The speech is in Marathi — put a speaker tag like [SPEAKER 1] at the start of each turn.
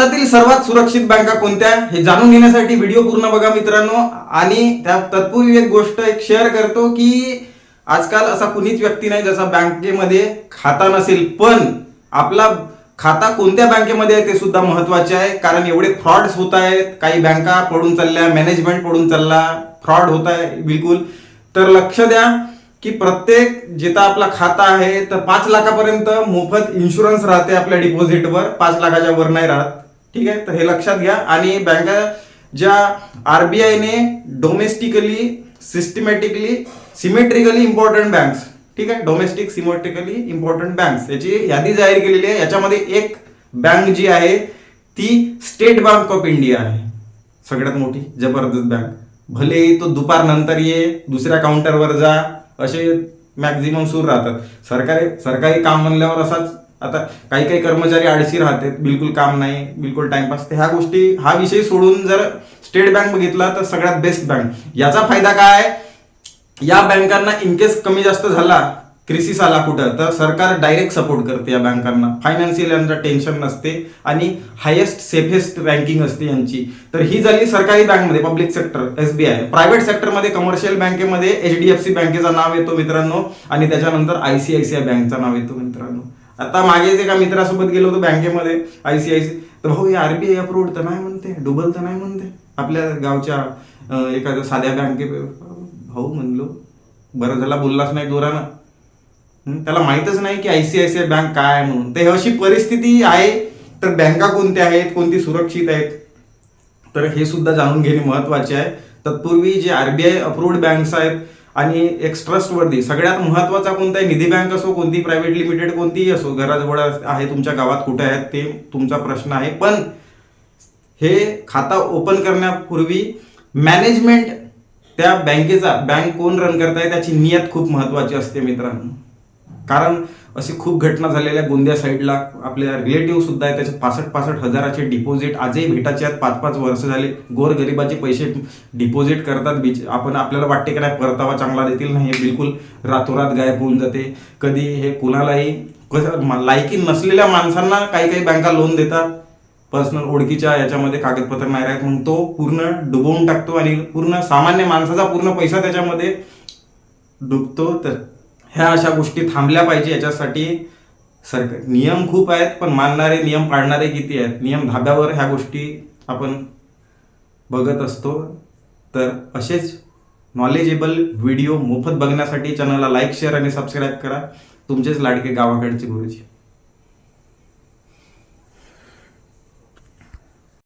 [SPEAKER 1] भारतातील सर्वात सुरक्षित बँका कोणत्या? हे जाणून घेण्यासाठी व्हिडिओ पूर्ण बघा मित्रांनो. आणि त्या तत्पूर्वी एक गोष्ट एक शेअर करतो की आजकाल असा कुणीच व्यक्ती नाही ज्याचा बँकेमध्ये खाता नसेल पण आपला खाता कोणत्या बँकेमध्ये आहे ते सुद्धा महत्त्वाचे आहे. कारण एवढे फ्रॉड्स होत आहेत. काही बँका पडून चालल्या मॅनेजमेंट पडून चालला फ्रॉड होत आहे बिलकुल. तर लक्ष द्या की प्रत्येक जिथं आपला खाता आहे तर पाच लाखापर्यंत मोफत इन्शुरन्स राहते आपल्या डिपॉझिटवर पाच लाखाच्या वर नाही राहत. ठीक आहे? तर हे लक्षात घ्या. आणि बँका ज्या आरबीआयने domestically systematically symmetrically important banks ठीक आहे? डोमेस्टिक सिमेट्रिकली इम्पॉर्टंट बँक्स याची यादी जाहीर केलेली आहे. याच्यामध्ये एक बँक जी आहे ती स्टेट बँक ऑफ इंडिया आहे. सगळ्यात मोठी जबरदस्त बँक भले तो दुपार नंतर ये दुसऱ्या काउंटरवर जा असे मॅक्झिमम सूर राहतात. सरकारी सरकारी काम म्हणल्यावर असाच आता काही काही कर्मचारी आळशी राहतात बिलकुल काम नाही बिलकुल टाइमपास तर ह्या गोष्टी हा विषय सोडून जर स्टेट बँक बघितला तर सगळ्यात बेस्ट बँक याचा फायदा काय? या बँकांना इनकेस कमी जास्त झाला क्रिसिस आला कुठं तर सरकार डायरेक्ट सपोर्ट करते या बँकांना फायनान्शियल यांचं टेन्शन नसते आणि हायेस्ट सेफेस्ट रँकिंग असते यांची. तर ही झाली सरकारी बँकमध्ये public sector S B I private सेक्टरमध्ये कमर्शियल बँकेमध्ये एच डी एफ सी बँकेचं नाव येतो मित्रांनो. आणि त्याच्यानंतर I C I C I बँकचं नाव येतो मित्रांनो. आता मागे एका मित्रासोबत गेलो होतो बँकेमध्ये आय सी आय सी तर भाऊ हे आरबीआय अप्रूव्ड तर नाही म्हणते डुबल तर नाही म्हणते. आपल्या गावच्या एखाद्या साध्या बँके भाऊ म्हणलो बरं झाला बोललाच नाही जोरानं. त्याला माहीतच नाही की I C I C I bank काय आहे म्हणून. तर अशी परिस्थिती आहे तर बँका कोणत्या आहेत कोणती सुरक्षित आहेत? तर हे सुद्धा जाणून घेणे महत्त्वाचे आहे. तत्पूर्वी जे आरबीआय अप्रूव्ड बँक्स आहेत आणि एक ट्रस्टवर्दी सगळ्यात महत्त्वाचा कोणता आहे निधी बँक असो कोणती प्रायव्हेट लिमिटेड कोणतीही असो घराजवळ आहे तुमच्या गावात कुठे आहेत ते तुमचा प्रश्न आहे. पण हे खाता ओपन करण्यापूर्वी मॅनेजमेंट त्या बँकेचा बँक कोण रन करताय त्याची नियत खूप महत्वाची असते मित्रांनो. कारण अशी खूप घटना झालेल्या गोंदिया साईडला. आपल्या रिलेटिव्ह सुद्धा आहे त्याचे पासष्ट पासष्ट हजाराचे डिपॉझिट आजही भेटाचे आहेत. पाच पाच वर्ष झाले गोरगरिबाचे पैसे डिपॉझिट करतात. बीच आपण आपल्याला वाटते की नाही परतावा चांगला देतील नाही हे बिलकुल रातोरात गायब होऊन जाते. कधी हे कुणालाही कसं लायकी नसलेल्या माणसांना काही काही बँका लोन देतात. पर्सनल ओळखीच्या याच्यामध्ये कागदपत्र नाही राहत. म्हणून तो पूर्ण डुबवून टाकतो आणि पूर्ण सामान्य माणसाचा पूर्ण पैसा त्याच्यामध्ये डुबतो. तर ह्या अशा गोष्टी थांबल्या पाहिजे याच्यासाठी सरकार नियम खूप आहेत पण मानणारे नियम पाळणारे किती आहेत? नियम धाब्यावर ह्या गोष्टी आपण बघत असतो. तर असेच नॉलेजेबल व्हिडिओ मोफत बघण्यासाठी चॅनलला लाईक शेअर आणि सबस्क्राईब करा. तुमचेच लाडके गावाकडचे गुरुजी.